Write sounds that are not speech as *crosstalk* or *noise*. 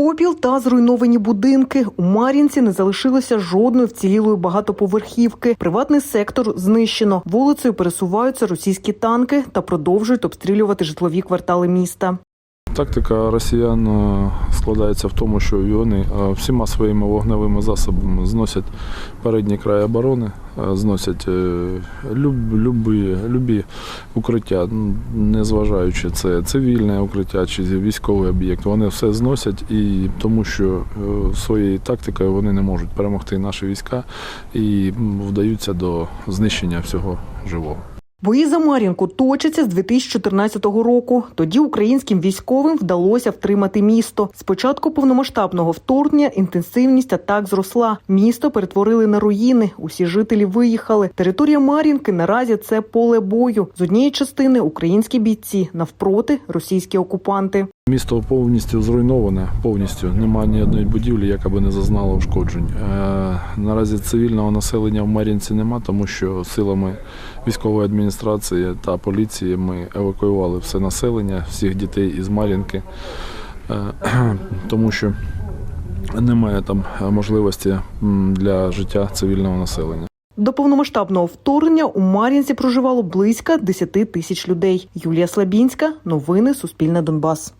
Попіл та зруйновані будинки. У Мар'їнці не залишилося жодної вцілілої багатоповерхівки. Приватний сектор знищено. Вулицею пересуваються російські танки та продовжують обстрілювати житлові квартали міста. Тактика росіян е, складається в тому, що вони е, всіма своїми вогневими засобами зносять передній край оборони, е, зносять люб, любі, любі укриття, незважаючи це цивільне укриття чи військовий об'єкт. Вони все зносять і тому, що своєю тактикою вони не можуть перемогти наші війська і вдаються до знищення всього живого. Бої за Мар'їнку точаться з 2014 року. Тоді українським військовим вдалося втримати місто. З початку повномасштабного вторгнення інтенсивність атак зросла. Місто перетворили на руїни. Усі жителі виїхали. Територія Мар'їнки наразі це поле бою. З однієї частини українські бійці, навпроти російські окупанти. Місто повністю зруйноване, повністю немає ні одної будівлі, яка би не зазнала ушкоджень. Е, наразі цивільного населення в Мар'їнці нема, тому що силами військової адміністрації та поліції ми евакуювали все населення, всіх дітей із Мар'їнки, е, *clears throat* тому що немає там можливості для життя цивільного населення. До повномасштабного вторгнення у Мар'їнці проживало близько 10 тисяч людей. Юлія Слабінська, новини Суспільне Донбас.